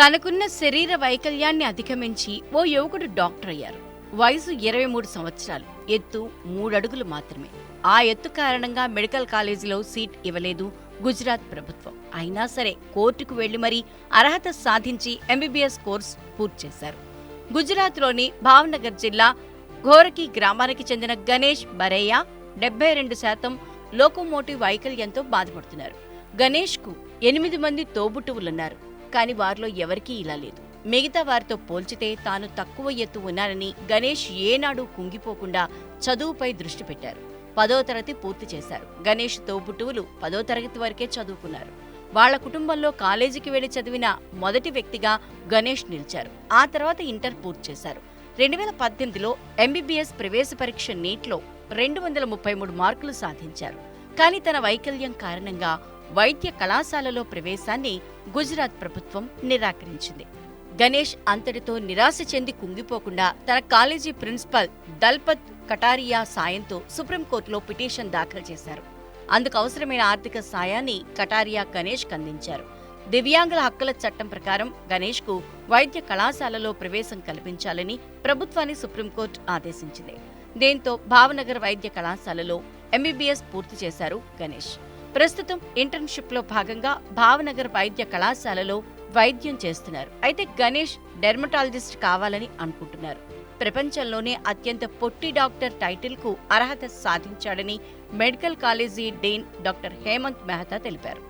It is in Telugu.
తనకున్న శరీర వైకల్యాన్ని అధిగమించి ఓ యువకుడు డాక్టర్ అయ్యారు. వయసు ఇరవై మూడు సంవత్సరాలు. ఎత్తు మూడడుగులు మాత్రమే. ఆ ఎత్తు కారణంగా మెడికల్ కాలేజీలో సీట్ ఇవ్వలేదు గుజరాత్ ప్రభుత్వం. అయినా సరే కోర్టుకు వెళ్ళి మరీ అర్హత సాధించి ఎంబీబీఎస్ కోర్స్ పూర్తి చేశారు. గుజరాత్లోని భావనగర్ జిల్లా ఘోరకి గ్రామానికి చెందిన గణేష్ బరయ్య డెబ్బై రెండు శాతం లోకోమోటివ్ వైకల్యంతో బాధపడుతున్నారు. గణేష్కు ఎనిమిది మంది తోబుట్టువులున్నారు. కానీ వారిలో ఎవరికీ ఇలా లేదు. మిగతా వారితో పోల్చితే తాను తక్కువ ఎత్తు ఉన్నానని గణేష్ ఏనాడు కుంగిపోకుండా చదువుపై దృష్టి పెట్టారు. పదో తరగతి పూర్తి చేశారు. గణేష్ తోబుట్టువులు పదో తరగతి వరకే చదువుకున్నారు. వాళ్ళ కుటుంబంలో కాలేజీకి వెళ్ళి చదివిన మొదటి వ్యక్తిగా గణేష్ నిలిచారు. ఆ తర్వాత ఇంటర్ పూర్తి చేశారు. రెండు వేల పద్దెనిమిదిలో ఎంబీబీఎస్ ప్రవేశ పరీక్ష నీట్లో రెండు వందల ముప్పై మూడు మార్కులు సాధించారు. కానీ తన వైకల్యం కారణంగా వైద్య కళాశాలలో ప్రవేశాన్ని గుజరాత్ ప్రభుత్వం నిరాకరించింది. గణేష్ అంతటితో నిరాశ చెంది కుంగిపోకుండా తన కాలేజీ ప్రిన్సిపల్ దల్పత్ కటారియా సాయంతో సుప్రీంకోర్టులో పిటిషన్ దాఖలు చేశారు. అందుకు అవసరమైన ఆర్థిక సాయాన్ని కటారియా గణేష్ అందించారు. దివ్యాంగుల హక్కుల చట్టం ప్రకారం గణేష్కు వైద్య కళాశాలలో ప్రవేశం కల్పించాలని ప్రభుత్వాన్ని సుప్రీంకోర్టు ఆదేశించింది. దీంతో భావనగర్ వైద్య కళాశాలలో ఎంబీబీఎస్ పూర్తి చేశారు గణేష్. ప్రస్తుతం ఇంటర్న్షిప్లో భాగంగా భావనగర్ వైద్య కళాశాలలో వైద్యం చేస్తున్నారు. అయితే గణేష్ డెర్మటాలజిస్ట్ కావాలని అనుకుంటున్నారు. ప్రపంచంలోనే అత్యంత పొట్టి డాక్టర్ టైటిల్కు అర్హత సాధించాడని medical college dean doctor Hemant Mehta తెలిపారు.